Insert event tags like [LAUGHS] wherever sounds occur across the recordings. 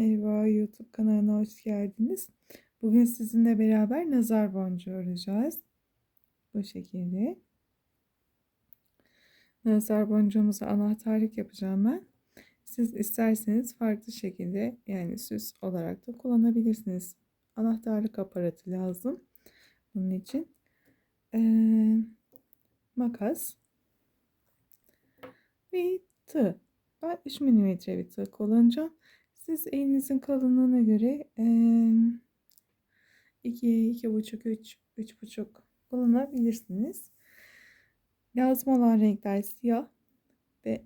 Merhaba YouTube kanalına hoş geldiniz. Bugün sizinle beraber nazar boncuğu öreceğiz. Bu şekilde. Nazar boncuğumuza anahtarlık yapacağım ben. Siz isterseniz farklı şekilde yani süs olarak da kullanabilirsiniz. Anahtarlık aparatı lazım. Bunun için ee, makas ve tığ. Ben 3 mm bir tığ kullanacağım. Siz elinizin kalınlığına göre 2, 2,5, 3, 3,5 kullanabilirsiniz. Lazım olan renkler siyah ve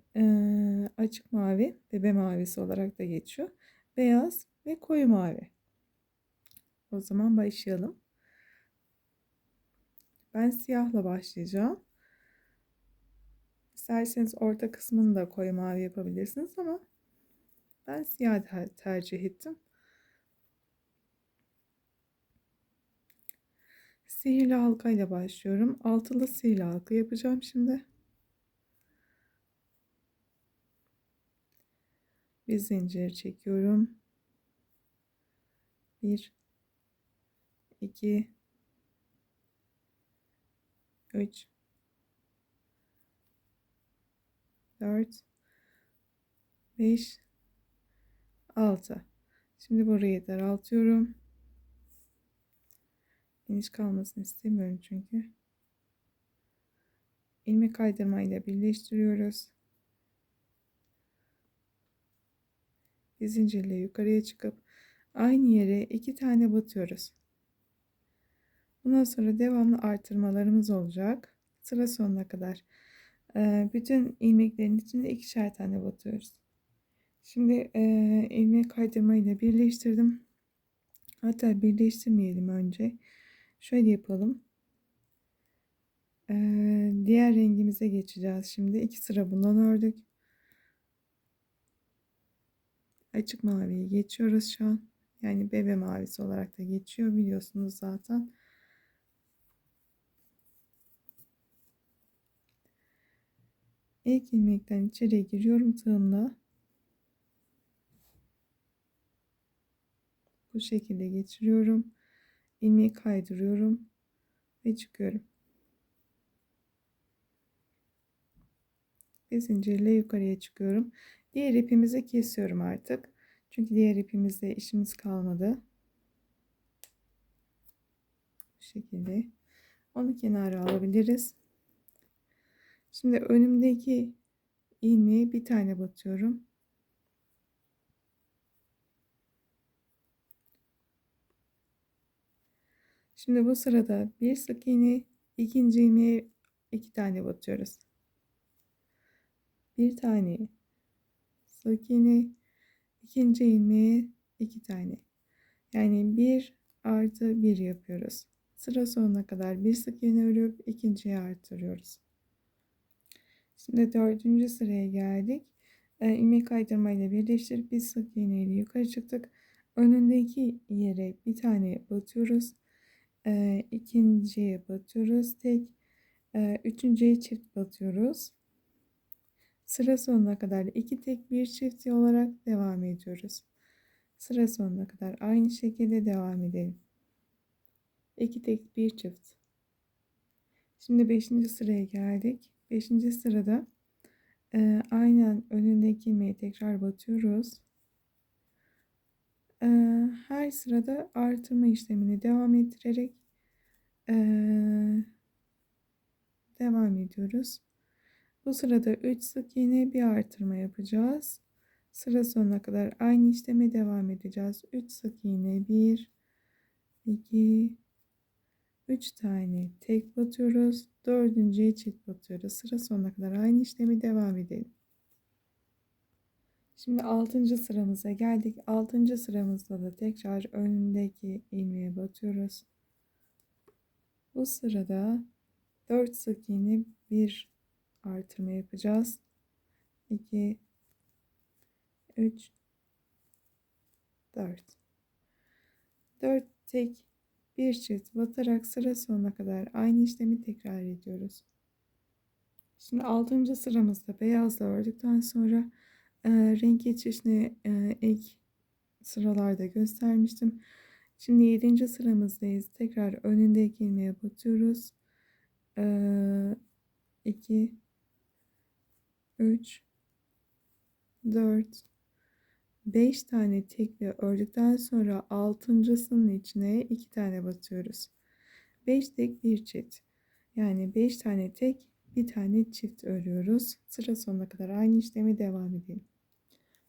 açık mavi, bebe mavisi olarak da geçiyor. Beyaz ve koyu mavi. O zaman başlayalım. Ben siyahla başlayacağım. İsterseniz orta kısmını da koyu mavi yapabilirsiniz ama ben siyah tercih ettim. Sihirli halka ile başlıyorum. Altılı sihirli halka yapacağım şimdi. Bir zincir çekiyorum. Bir, iki, üç, dört, beş, 6. Şimdi burayı daraltıyorum. Geniş kalmasını istemiyorum çünkü. ilmek kaydırma ile birleştiriyoruz. Bir zincirle yukarıya çıkıp aynı yere iki tane batıyoruz. Bundan sonra devamlı artırmalarımız olacak. Sıra sonuna kadar. Bütün ilmeklerin içinde ikişer tane batıyoruz. Şimdi e, ilmek kaydırma ile birleştirdim. Hatta birleştirmeyelim önce. Şöyle yapalım. E, diğer rengimize geçeceğiz şimdi. iki sıra bundan ördük. Açık maviyi geçiyoruz şu an. Yani bebe mavisi olarak da geçiyor biliyorsunuz zaten. İlk ilmekten içeriye giriyorum tığımla. Bu şekilde geçiriyorum. ilmeği kaydırıyorum ve çıkıyorum. Bir zincirle yukarıya çıkıyorum. Diğer ipimizi kesiyorum artık. Çünkü diğer ipimizde işimiz kalmadı. Bu şekilde. Onu kenara alabiliriz. Şimdi önümdeki ilmeği bir tane batıyorum. Şimdi bu sırada bir sık iğne ikinci ilmeğe iki tane batıyoruz. Bir tane sık iğne ikinci ilmeğe iki tane. Yani bir artı bir yapıyoruz. Sıra sonuna kadar bir sık iğne örüp ikinciye artırıyoruz. Şimdi dördüncü sıraya geldik. E, ilmek kaydırma ile birleştirip bir sık iğne ile yukarı çıktık. Önündeki yere bir tane batıyoruz e, ikinciye batıyoruz. Tek e, üçüncüye çift batıyoruz. Sıra sonuna kadar iki tek bir çift olarak devam ediyoruz. Sıra sonuna kadar aynı şekilde devam edelim. İki tek bir çift. Şimdi beşinci sıraya geldik. Beşinci sırada e, aynen önündeki ilmeği tekrar batıyoruz her sırada artırma işlemini devam ettirerek devam ediyoruz. Bu sırada 3 sık iğne bir artırma yapacağız. Sıra sonuna kadar aynı işleme devam edeceğiz. 3 sık iğne 1 2 3 tane tek batıyoruz. Dördüncüye çift batıyoruz. Sıra sonuna kadar aynı işlemi devam edelim. Şimdi 6. sıramıza geldik. 6. sıramızda da tekrar önündeki ilmeğe batıyoruz. Bu sırada 4 sık iğne bir artırma yapacağız. 2 3 4 4 tek bir çift batarak sıra sonuna kadar aynı işlemi tekrar ediyoruz. Şimdi 6. sıramızda beyazla ördükten sonra e, renk geçişine e, ek sıralarda göstermiştim. Şimdi 7. sıramızdayız. Tekrar önündeki ilmeğe batıyoruz. 2 3 4 5 tane tekli ördükten sonra altıncısının içine 2 tane batıyoruz. 5 tek bir çift. Yani 5 tane tek bir tane çift örüyoruz. Sıra sonuna kadar aynı işlemi devam edelim.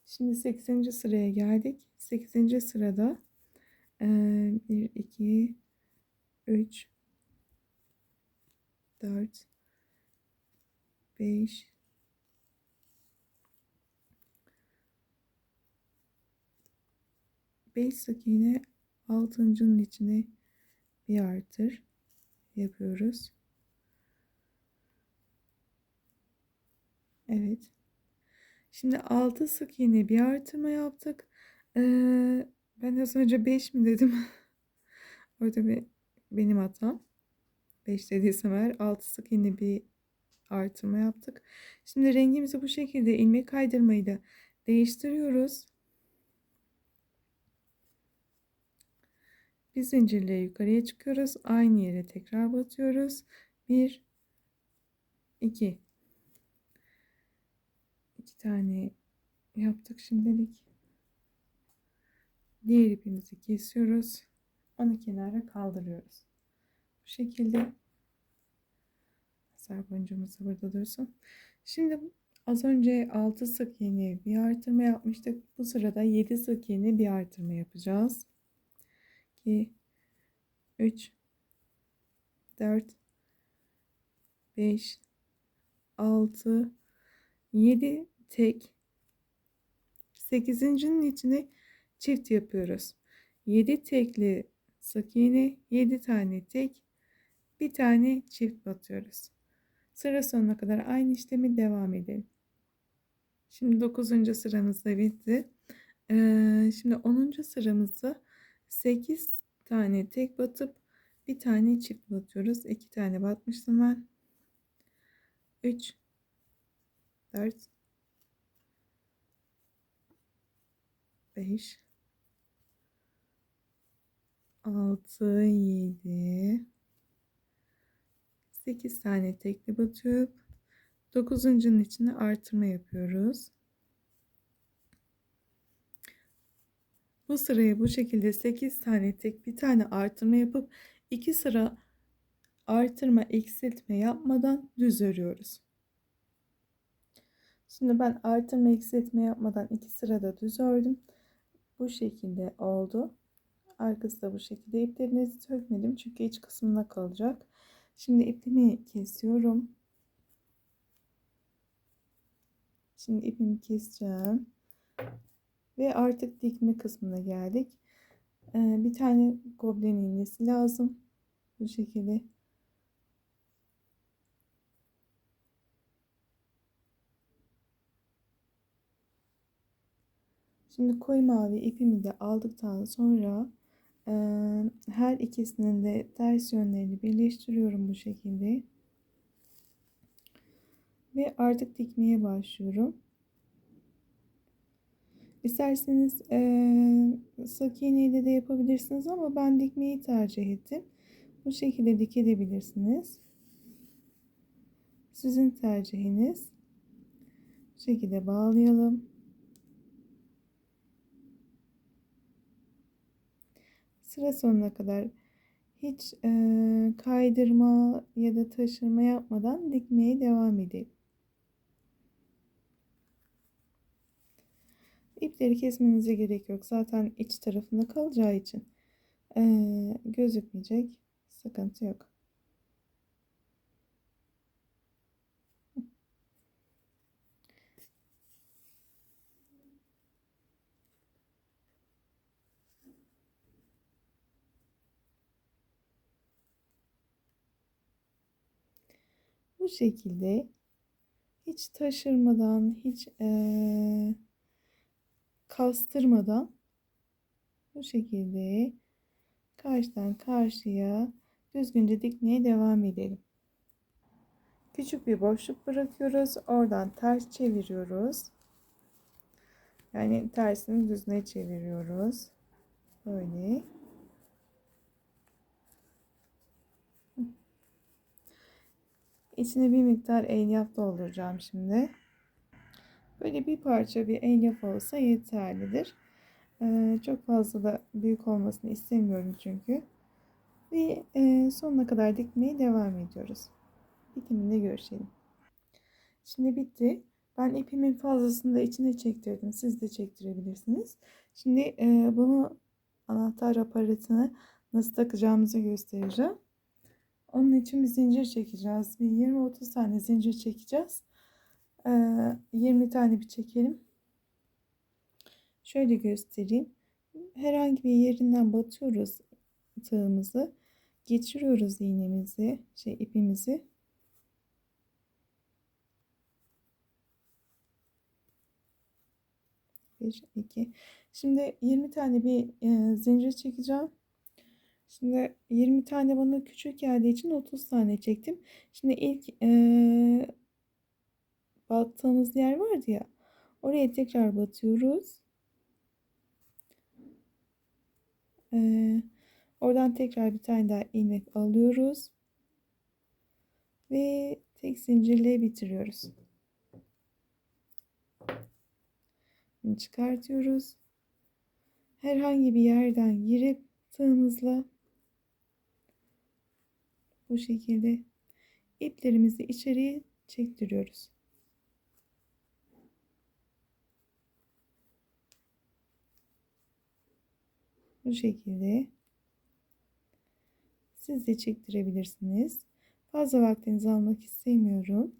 Şimdi 8. sıraya geldik. 8. sırada 1 2 3 4 5 5 sık iğne altıncının içine bir artır yapıyoruz. Evet. Şimdi 6 sık iğne bir artırma yaptık. Ee, ben az önce 5 mi dedim? [LAUGHS] Orada bir benim hatam. 5 dediysem eğer 6 sık iğne bir artırma yaptık. Şimdi rengimizi bu şekilde ilmek kaydırmayla değiştiriyoruz. Bir zincirle yukarıya çıkıyoruz. Aynı yere tekrar batıyoruz. 1 2 2 tane yaptık şimdilik. Diğer ipimizi kesiyoruz. Onu kenara kaldırıyoruz. Bu şekilde Ser boncuğumuz burada dursun. Şimdi az önce 6 sık iğne bir artırma yapmıştık. Bu sırada 7 sık iğne bir artırma yapacağız. 2 3 4 5 6 7 tek 8.'nin içine çift yapıyoruz. 7 tekli sık iğne 7 tane tek bir tane çift batıyoruz. Sıra sonuna kadar aynı işlemi devam edelim. Şimdi 9. sıramız da bitti. Ee, şimdi 10. sıramızda 8 tane tek batıp bir tane çift batıyoruz. 2 tane batmıştım ben. 3 4 5 6 7 8 tane tekli batıp 9'uncunun içine artırma yapıyoruz. Bu sırayı bu şekilde 8 tane tek bir tane artırma yapıp 2 sıra artırma eksiltme yapmadan düz örüyoruz. Şimdi ben artırma eksiltme yapmadan 2 sırada düz ördüm. Bu şekilde oldu. Arkası da bu şekilde. İplerinizi sökmedim çünkü iç kısmına kalacak. Şimdi ipimi kesiyorum. Şimdi ipimi keseceğim. Ve artık dikme kısmına geldik. Ee, bir tane goblin iğnesi lazım. Bu şekilde. Şimdi koyu mavi ipimi de aldıktan sonra her ikisinin de ters yönlerini birleştiriyorum bu şekilde. Ve artık dikmeye başlıyorum. İsterseniz e, sık iğneyle de yapabilirsiniz ama ben dikmeyi tercih ettim. Bu şekilde dikebilirsiniz. Sizin tercihiniz. Bu şekilde bağlayalım. Sıra sonuna kadar hiç e, kaydırma ya da taşırma yapmadan dikmeye devam edelim. İpleri kesmenize gerek yok. Zaten iç tarafında kalacağı için e, gözükmeyecek. Sıkıntı yok. Bu şekilde hiç taşırmadan, hiç ee, kastırmadan bu şekilde karşıdan karşıya düzgünce dikmeye devam edelim. Küçük bir boşluk bırakıyoruz. Oradan ters çeviriyoruz. Yani tersini düzüne çeviriyoruz. Böyle. İçine bir miktar elyaf dolduracağım şimdi. Böyle bir parça bir elyaf olsa yeterlidir. Ee, çok fazla da büyük olmasını istemiyorum çünkü. Ve e, sonuna kadar dikmeye devam ediyoruz. Bitiminde görüşelim. Şimdi bitti. Ben ipimin fazlasını da içine çektirdim. Siz de çektirebilirsiniz. Şimdi e, bunu anahtar aparatını nasıl takacağımızı göstereceğim. Onun için bir zincir çekeceğiz. Bir 20-30 tane zincir çekeceğiz. E, 20 tane bir çekelim. Şöyle göstereyim. Herhangi bir yerinden batıyoruz tığımızı. Geçiriyoruz iğnemizi, şey ipimizi. Bir, iki. Şimdi 20 tane bir e, zincir çekeceğim. Şimdi 20 tane bana küçük geldiği için 30 tane çektim. Şimdi ilk e, battığımız yer vardı ya. Oraya tekrar batıyoruz. Ee, oradan tekrar bir tane daha ilmek alıyoruz. Ve tek zincirle bitiriyoruz. Şimdi çıkartıyoruz. Herhangi bir yerden girip tığımızla bu şekilde iplerimizi içeriye çektiriyoruz. Bu şekilde siz de çektirebilirsiniz. Fazla vaktinizi almak istemiyorum.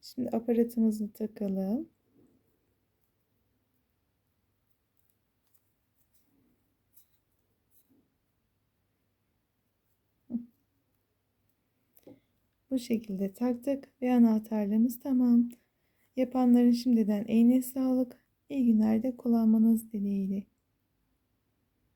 Şimdi aparatımızı takalım. Bu şekilde taktık ve anahtarlığımız tamam. Yapanların şimdiden eline sağlık. İyi günlerde kullanmanız dileğiyle.